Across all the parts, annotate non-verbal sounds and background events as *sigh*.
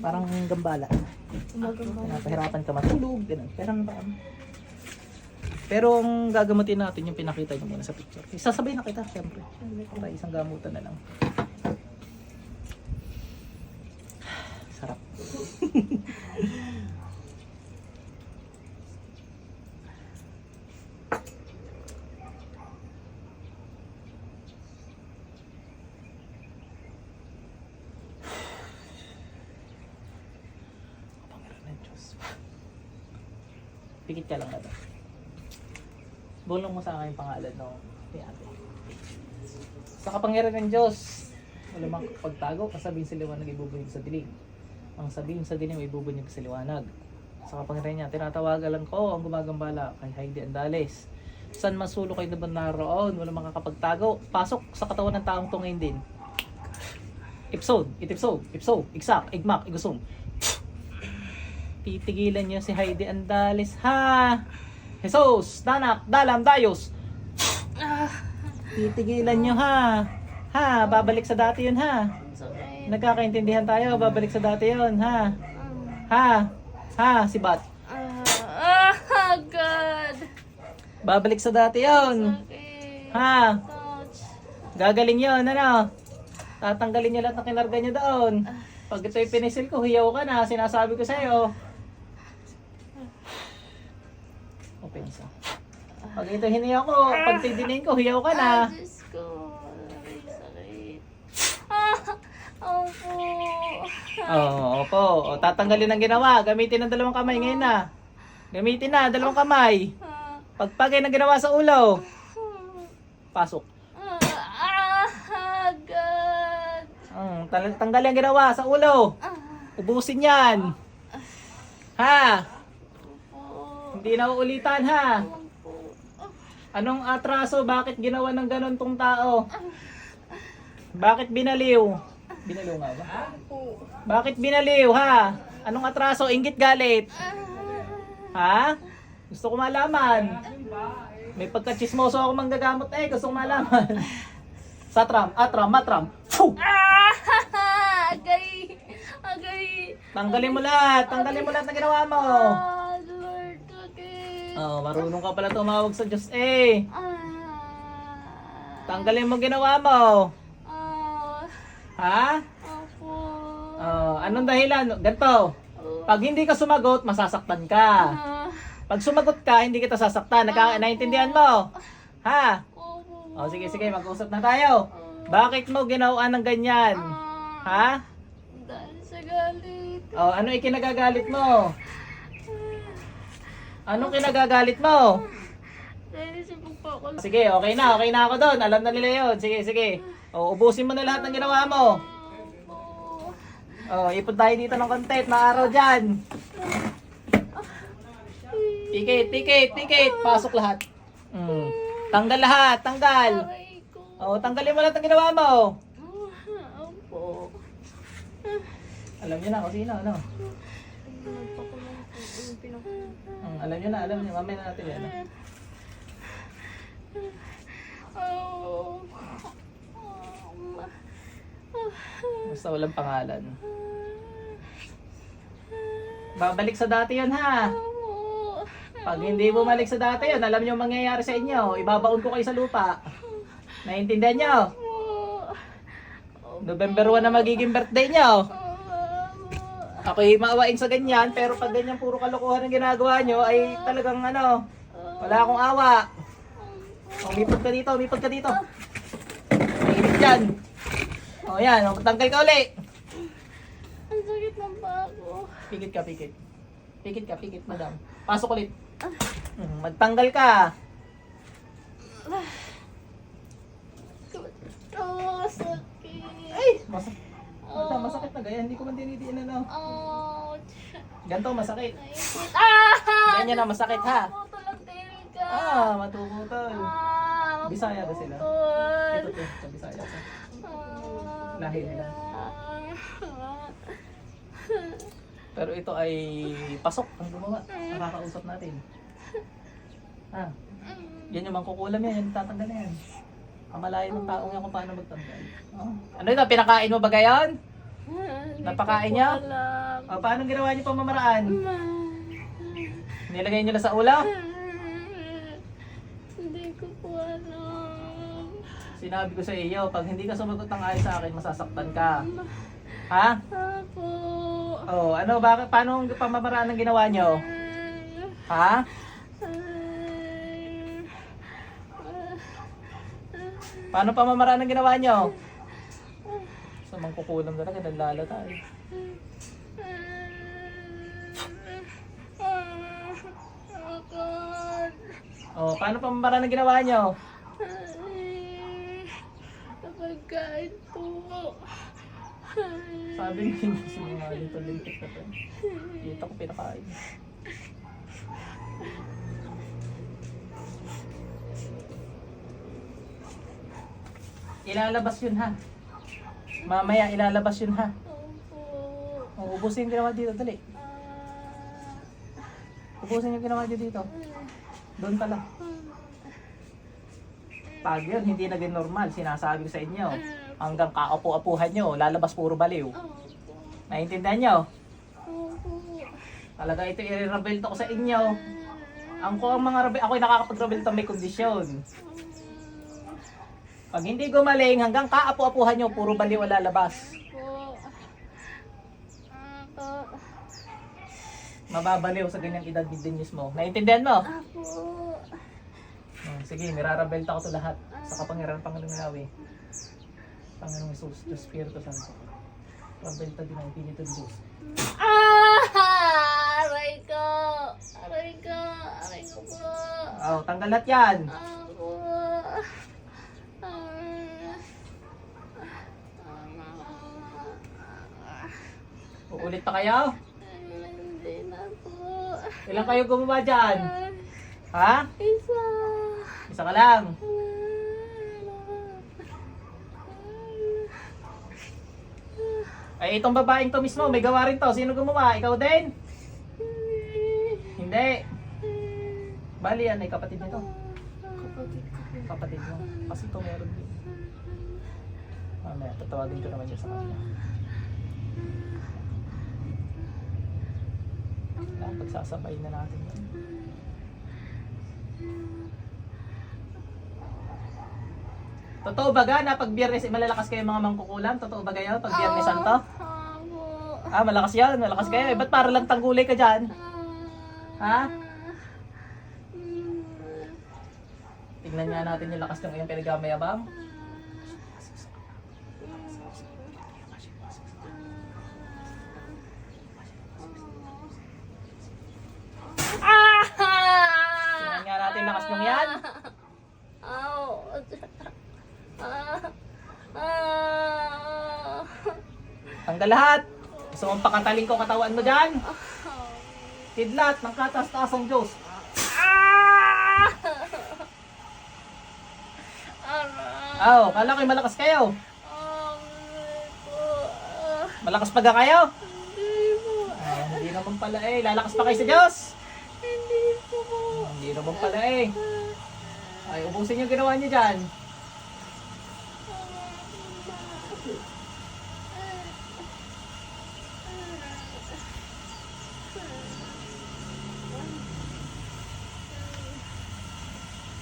Parang gambala. Pinapahirapan ka matulog, ganun. Pero ba? Pero ang gagamutin natin yung pinakita nyo muna sa picture. Isasabay na kita, syempre. Para isang gamutan na lang. Sarap. Panginoon ng Diyos. Pikit ka lang na ba? Bulong mo sa akin yung pangalan no? Ni ate. Sa kapangyarihan ng Diyos, wala mang pagtago, kasabihin sa liwanag ibubunyag sa dilim. Ang sabihin sa dilim ay ibubunyag sa liwanag. Sa kapangyarihan niya, tinatawagan ko ang gumagambala kay Heidi Andales. San masulo kayo naman naroon, wala makakapagtago. Pasok sa katawan ng taong to ngayon din. Ipsod, itipsod, ipso, iksak, igmak, igusong. Titigilan niyo si Heidi Andales, ha? Jesus, danak, dalam, dayos. Titigilan nyo ha. Ha, babalik sa dati yun ha. Nagkakaintindihan tayo, babalik sa dati yun ha. Ha, ha, si Bat. Ah, ah, God. Babalik sa dati yun. Sakit. Ha, gagaling yun, ano. Tatanggalin nyo lahat ng kinarga nyo doon. Pag ito'y pinisil ko, hiyaw ka na, sinasabi ko sa'yo. Pag ito hiniyaw ko, pag tidinin ko, hiyaw ka na. Ah, Diyos ko. Sakit. Ah, opo. Oo, opo. O, tatanggalin ang ginawa. Gamitin ang dalawang kamay ngayon na. Gamitin na, dalawang kamay. Pagpagay na ginawa sa ulo. Pasok. ah, God. Mm, tal- tanggalin ang ginawa sa ulo. Ubusin yan. Ha? Hindi na uulitan ha. Anong atraso? Bakit ginawa ng ganon tong tao? Bakit binaliw? Binaliw nga ba? Bakit binaliw ha? Anong atraso? Ingit galit? Ha? Gusto ko malaman. May pagkachismoso ako manggagamot eh. Gusto ko malaman. *laughs* Satram, atram, matram. Phew! Ah, *laughs* agay. Agay. Tanggalin mo lahat. Tanggalin mo lahat na ginawa mo. Oh, marunong ka pala tumawag sa Diyos eh. Ah. Tanggalin mo ginawa mo. Ah. Ha? Opo. Oh, anong dahilan? Ganto. Pag hindi ka sumagot, masasaktan ka. Ah. Pag sumagot ka, hindi kita sasaktan. Naka, naintindihan mo? Ha? Opo. O sige, sige, mag-usap na tayo. Bakit mo ginawa ng ganyan? Ah. Ha? Dahil sa galit. O, ano ikinagagalit mo? Anong kinagagalit mo? Sige, okay na, okay na ako doon. Alam na nila yun. Sige, sige. O, ubusin mo na lahat ng ginawa mo. O, ipon tayo dito ng content. Maaraw dyan. Tikit, tikit, tikit. Pasok lahat. Mm. Tanggal lahat, tanggal. Aray ko. O, tanggalin mo lahat ng ginawa mo. Opo. Alam niyo na kung sino, ano? Pinag- Mm, alam niyo na, alam niyo. Mamaya na natin yan. Oh. Basta walang pangalan. Babalik sa dati yun, ha? Pag hindi bumalik sa dati yun, alam niyo ang mangyayari sa inyo. Ibabaon ko kayo sa lupa. Naiintindihan niyo? November 1 na magiging birthday niyo. Ako'y maawain sa ganyan, pero pag ganyan puro kalokohan ang ginagawa niyo, ay talagang ano, wala akong awa. Umipod ka dito, umipod ka dito. Mainit dyan. O yan, o, tanggal ka uli. Ang sakit ng bago. Pikit ka, pikit. Pikit ka, pikit, madam. Pasok ulit. Hmm, magtanggal ka. Oh, sakit. Ay, masakit. Masakit na ganyan. Hindi ko man dinidiin ano. Ouch. Ganito, masakit. Naipit. Ah! Ganyan na, masakit ha. Tutulog din ka. Ah, matututol. Ah, Bisaya ba sila? Ito, ito, sa Bisaya. sa- Ah, Lahi nila. Pero ito ay pasok ang gumawa. Nakakausap natin. Ah, yan yung mangkukulam yan. Yan tatanggal na yan. Kamalayan ng taong yan kung paano magtanggal. Oh. Ano ito? Pinakain mo ba gayon? Napakain alam. O, paano ginawa niyo pamamaraan? Ma. Nilagay niyo na sa ulo? Hindi ko po alam. Sinabi ko sa iyo, pag hindi ka sumagot ng ayos sa akin, masasaktan ka. Ha? Apo. Oh, ano, bakit, paano ang pamamaraan ng ginawa niyo? Ha? Paano pamamaraan ng ginawa niyo? Mangkukulam talaga, nalala tayo. Oh, paano pamamaraan ng ginawa niyo? Pagkain po. Sabi nga hindi sinungaling to lintik na to. Dito ko pinakain. Ilalabas yun ha. Mamaya ilalabas yun ha. O, ubusin yung ginawa dito, dali. Ubusin yung ginawa dito. Doon pala. Pag yun, hindi naging normal, sinasabi ko sa inyo. Hanggang kaupo-apuhan nyo, lalabas puro baliw. Naiintindihan nyo? Talaga ito i-rebelto ko sa inyo. Ang ko ang mga rebel, ako'y nakakapag-rebelto may kondisyon. Pag hindi gumaling, hanggang kaapu-apuhan nyo, puro baliw lalabas. Mababaliw sa ganyang edad din mismo. Naiintindihan mo? Apo. Hmm, sige, nirarabelta ko to lahat sa kapangyarihan ng Panginoong Yahweh. Panginoong Jesus, Diyos Espiritu Santo. Rabelta din ang pinito ng Diyos. Ah! Aray ko! Aray ko! Aray ko po! Oh, tanggal lahat yan. Ako! Uulit pa kayo? Hindi na po. Ilan kayo gumawa dyan? Ha? Isa! Isa ka lang. Ay, itong babaeng to mismo, may gawa rin to. Sino gumawa? Ikaw din? Hindi. Bali yan, ay kapatid nito. Kapatid ko. Kapatid mo. Kasi ito meron din. Mamaya, tatawagin ko naman yun sa kanya. Yan, pagsasabay na natin yan. Totoo ba ga na pag biyernes eh, malalakas kayo mga mangkukulam? Totoo ba kayo pag biyernes santo? Ah, malakas yan, malakas kayo. Eh, ba't para lang tanggulay ka dyan? Ha? Tingnan nga natin yung lakas ng iyong pinagamayabang. Ah! Tingnan nga natin lakas ng yan. Ow! Ah! Ah! Tanggal lahat. Gusto mong pakataling ko katawan mo dyan? Kidlat ng katas-taas ang Diyos. Aw, kala ko'y malakas kayo. Malakas pa ga kayo? Hindi naman pala eh. Lalakas pa kayo sa Diyos. Hindi naman pala eh. Ay, ubusin yung ginawa niyo dyan.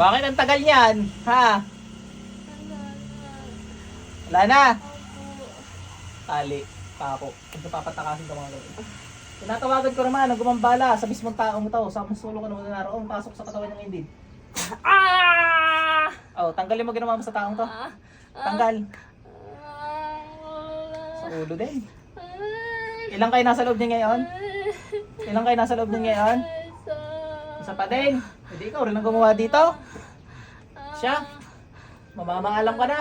Bakit ang tagal niyan? Ha? Wala na. Tali. Pako. Kung papatakasin ka mga ganun. Tinatawagan ko naman, ang gumambala sa mismong taong ito. Sa musulo ka naman naroon, pasok sa katawan ng hindi. Ah! Oh, tanggalin mo ginawa mo sa taong to. Ah! Tanggal. Sa ulo din. Ilang kayo nasa loob niya ngayon? Ilang kayo nasa loob niya ngayon? Isa pa din. Hindi ikaw rin ang gumawa dito. Siya. Mamamaalam ka na.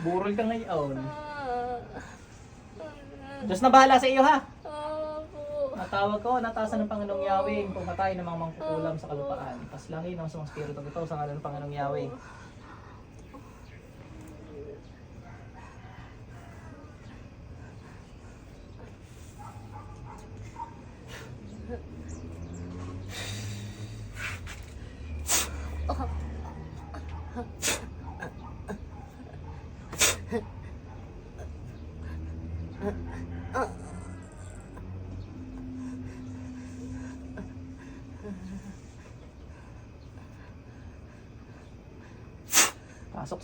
Burol ka ngayon. Diyos na bahala sa iyo ha. Natawag ko, natasan ng Panginoong Yahweh, pumatay ng mga mangkukulam sa kalupaan. Paslangin ang sumang spirito ito sa ngalan ng Panginoong Yahweh. Pasok *laughs*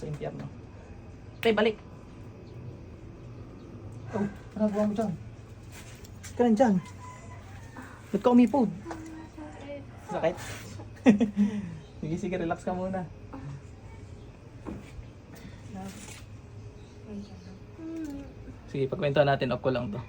sa impyerno. Tay, balik. Oh, ano gawa mo dyan? Ka lang dyan. Ba't ka umipod? Sakit? *laughs* sige, sige, relax ka muna. Sige, pagkwento natin, off ko lang to.